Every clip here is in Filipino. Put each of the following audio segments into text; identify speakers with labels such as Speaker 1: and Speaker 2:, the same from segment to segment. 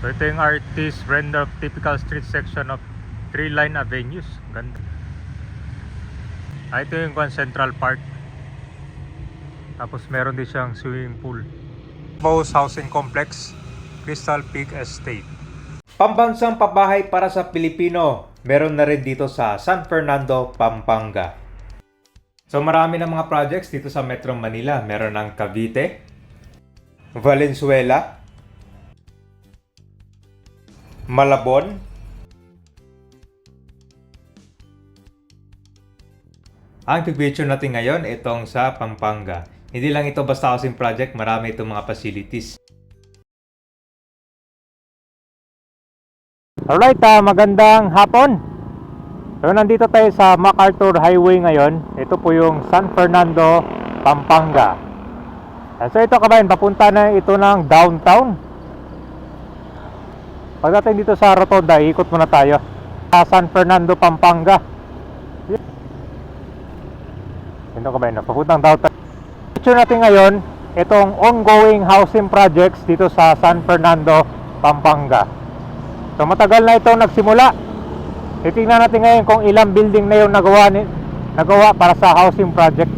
Speaker 1: So ito yung artist render of typical street section of three line avenues. Ganda. Ah, ito yung Kwan Central Park. Tapos meron din siyang swimming pool. Bose Housing Complex, Crystal Peak Estate.
Speaker 2: Pambansang pabahay para sa Pilipino, meron na rin dito sa San Fernando, Pampanga. So marami ng mga projects dito sa Metro Manila. Meron ng Cavite, Valenzuela, Malabon, Ang picture natin ngayon, itong sa Pampanga. Hindi lang ito basta housing project, marami itong mga facilities.
Speaker 1: Alright, ah, magandang hapon. So nandito tayo sa MacArthur Highway ngayon. Ito po yung San Fernando, Pampanga. Ah, So ito kabayan, papunta na ito ng downtown. Pagdating dito sa Rotonda, ikot muna tayo. Sa San Fernando, Pampanga. Ito kabayan, papuntang downtown. Picture natin ngayon, itong ongoing housing projects dito sa San Fernando, Pampanga. So matagal na ito nagsimula. Titingnan natin ngayon kung ilang building na yung nagawa, ni, nagawa para sa housing project.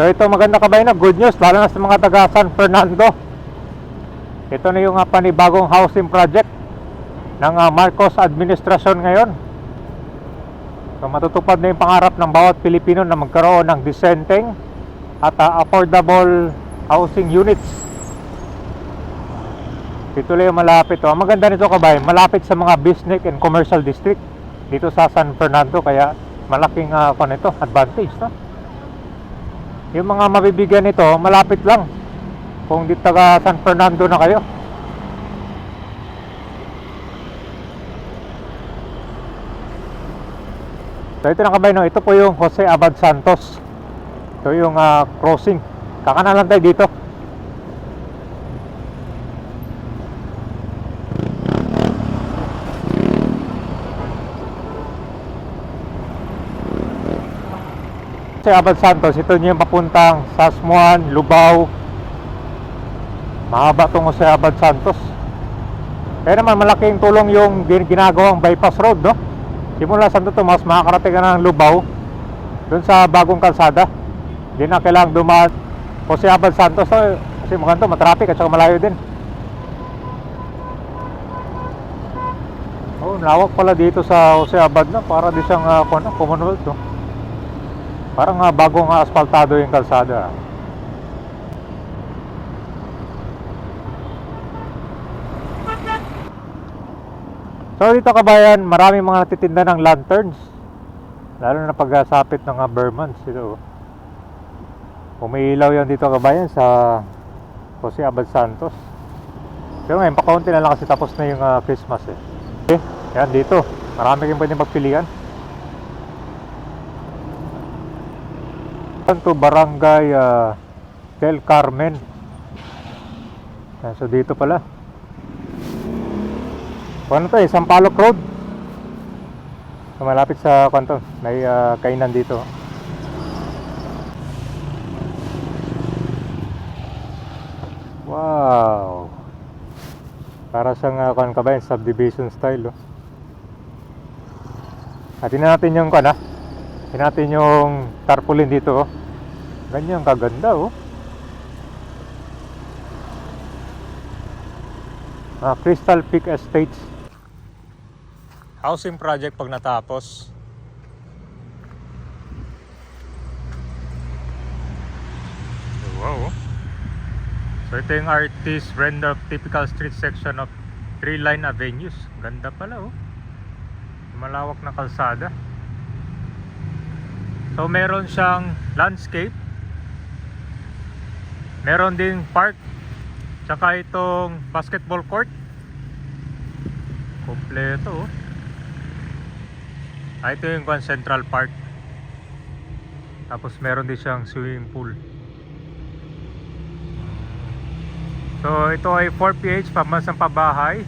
Speaker 1: So ito maganda kabayan na good news lalo na sa mga taga San Fernando. Ito na yung uh, panibagong housing project ng ah, Marcos administrasyon ngayon. So matutupad na yung pangarap ng bawat Pilipino na magkaroon ng dissenting at ah, affordable housing units. Ito lang yung malapit. Oh. Ang maganda nito kabayan, malapit sa mga business and commercial district dito sa San Fernando kaya malaking uh, nito, advantage no? Yung mga mabibigyan nito, malapit lang. Kung di taga San Fernando na kayo. So ito na kabayan, no? ito po yung Jose Abad Santos. Ito yung ah, crossing. Kakanan lang tayo dito. Jose Abad Santos, ito yung papuntang Sasmuan, Lubao. Mahaba itong Jose Abad Santos. Kaya naman malaking tulong yung gin- ginagawang bypass road, no? Simula Santo Tomas, makakarating ka ng Lubao doon sa bagong kalsada. Hindi na kailangang dumaan Jose Abad Santos to, kasi maganda, matraffic at saka malayo din. Oh, lawak pala dito sa Jose Abad na para di siyang uh, Commonwealth, no? Parang uh, bagong uh, asfaltado yung kalsada. So dito kabayan, marami mga natitinda ng lanterns. Lalo na pagkasapit ng uh, Burmans ito. oh. Umiilaw yan dito kabayan sa Jose Abad Santos. Pero ngayon, pakaunti na lang kasi tapos na yung uh, Christmas eh. Okay, yan dito. Marami kayong pwedeng to Barangay ah, Del Carmen. So dito pala. Ano to eh, Sampaloc Road. So, malapit sa kwanto, may ah, kainan dito. Wow. Para sa nga kan kabayan subdivision style oh. At tingnan natin yung kan ah. Tingnan natin yung tarpaulin dito oh. Ganyan kaganda oh. Ah, Crystal Peak Estates. Housing project pag natapos. Wow. So ito yung artist render of typical street section of three line avenues. Ganda pala oh. Malawak na kalsada. So meron siyang landscape. Meron ding park. Tsaka itong basketball court. Kompleto oh. Ah, ito yung Central Park. Tapos meron din siyang swimming pool. So ito ay 4PH pamansang pabahay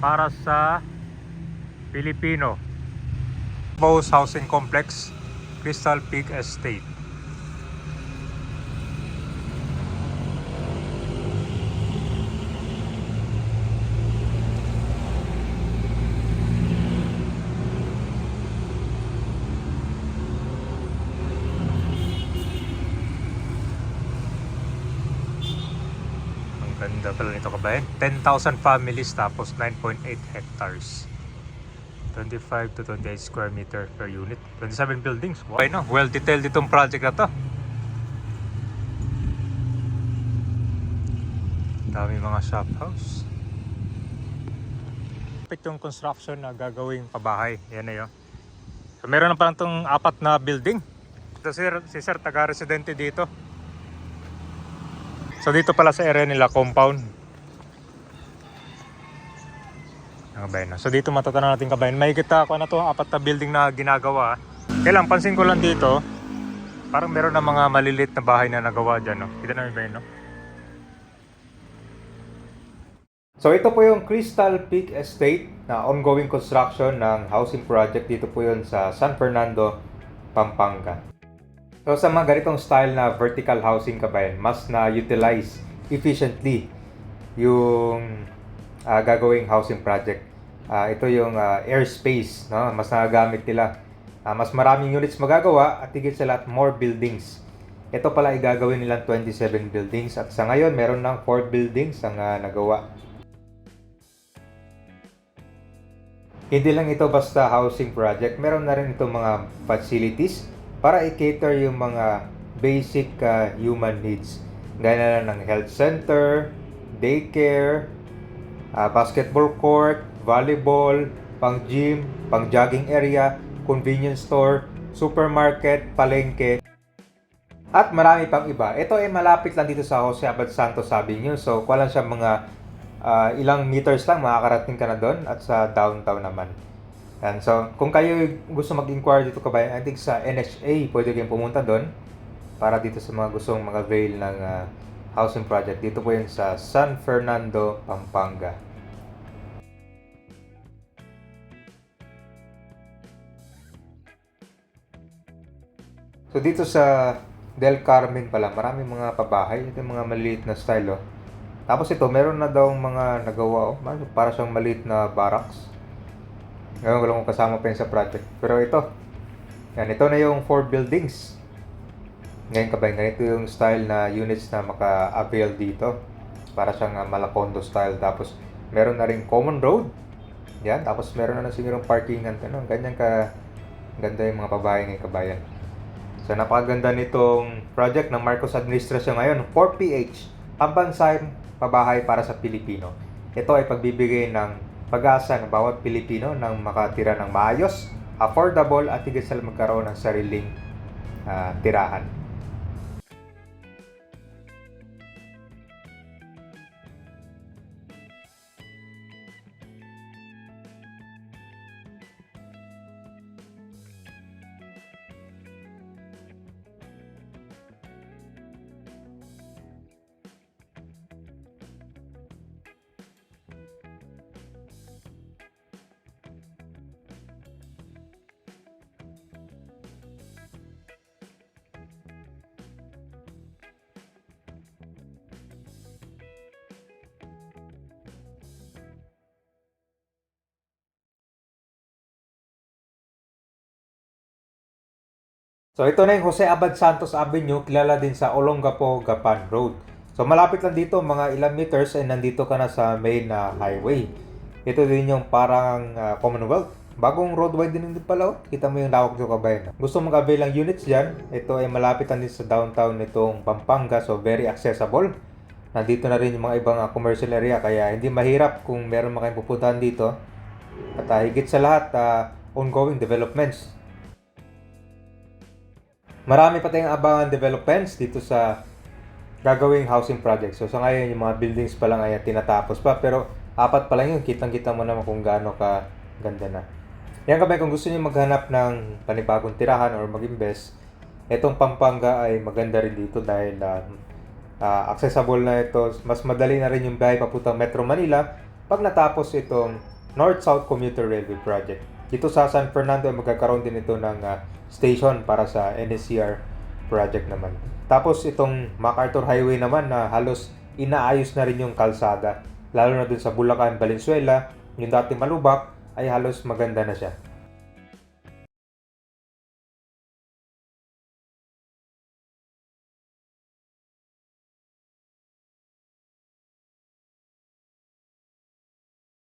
Speaker 1: para sa Pilipino. Bose Housing Complex, Crystal Peak Estate. Ganda pala nito kabayan. 10,000 families tapos 9.8 hectares. 25 to 28 square meter per unit. 27 buildings. Wow. Okay, no? Well detailed itong project na to. Dami mga shop house. Kapit yung construction na gagawing pabahay. Yan na yun. So, meron na parang itong apat na building. Ito si, si Sir, taga-residente dito. So dito pala sa area nila, compound. Kabayan. So dito matatanong natin kabayan. May kita ako na to, apat na building na ginagawa. Kailang pansin ko lang dito, parang meron na mga malilit na bahay na nagawa dyan. No? Kita namin ba yun, no?
Speaker 2: So ito po yung Crystal Peak Estate na ongoing construction ng housing project dito po yun sa San Fernando, Pampanga. So sa mga ganitong style na vertical housing kabayan, mas na-utilize efficiently yung ah, gagawing housing project. Ah, ito yung ah, airspace, no? mas nagagamit nila. Ah, mas maraming units magagawa at higit sa lahat more buildings. Ito pala ay gagawin nilang 27 buildings at sa ngayon meron ng 4 buildings ang ah, nagawa. Hindi lang ito basta housing project, meron na rin itong mga facilities para i-cater yung mga basic uh, human needs. Gaya na ng health center, daycare, uh, basketball court, volleyball, pang gym, pang jogging area, convenience store, supermarket, palengke, at marami pang iba. Ito ay malapit lang dito sa Jose Abad Santos sabi niyo. So, kuha lang siya mga ah, ilang meters lang, makakarating ka na doon at sa downtown naman. Yan. So, kung kayo gusto mag-inquire dito kabayan, I think sa NHA, pwede kayong pumunta doon para dito sa mga gustong mag-avail ng ah, housing project. Dito po yun sa San Fernando, Pampanga. So dito sa Del Carmen pala, maraming mga pabahay. Ito yung mga maliit na style, oh. Tapos ito, meron na daw mga nagawa, oh. Para siyang maliit na barracks. Ngayon ko lang kung kasama pa yun sa project. Pero ito, yan, ito na yung four buildings. Ngayon kabay, ganito yung style na units na maka-avail dito. Para siyang uh, Malacondo style. Tapos, meron na rin common road. Yan, tapos meron na sigurong parkingan. Ano, ganyan ka ganda yung mga pabahay ng kabayan. So, napakaganda nitong project ng Marcos Administrasyon ngayon, 4PH, Pambansang Pabahay para sa Pilipino. Ito ay pagbibigay ng pag-asa ng bawat Pilipino ng makatira ng maayos, affordable at higit sa magkaroon ng sariling ah, tirahan. So ito na yung Jose Abad Santos Avenue, kilala din sa Olongapo, Gapan Road. So malapit lang dito, mga ilang meters and nandito ka na sa main na highway. Ito din yung parang ah, Commonwealth. Bagong roadway din din pala. oh. Kita mo yung lawak ng kabayan. Gusto mong avail ng units dyan, ito ay malapit lang din sa downtown nitong Pampanga. So very accessible. Nandito na rin yung mga ibang ah, commercial area kaya hindi mahirap kung meron mga kayong pupuntahan dito. At ah, higit sa lahat, ah, ongoing developments Marami pa tayong abangan developments dito sa gagawing housing project. So sa ngayon, yung mga buildings pa lang ay tinatapos pa. Pero apat pa lang yun. Kitang-kita mo naman kung gaano ka ganda na. Yan kabay, kung gusto niyo maghanap ng panibagong tirahan or mag-invest, itong Pampanga ay maganda rin dito dahil ah, ah, accessible na ito. Mas madali na rin yung biyahe papuntang Metro Manila pag natapos itong North-South Commuter Railway Project. Dito sa San Fernando ay magkakaroon din ito ng ah, station para sa NSCR project naman. Tapos itong MacArthur Highway naman na halos inaayos na rin yung kalsada. Lalo na dun sa Bulacan, Valenzuela, yung dati malubak ay halos maganda na siya.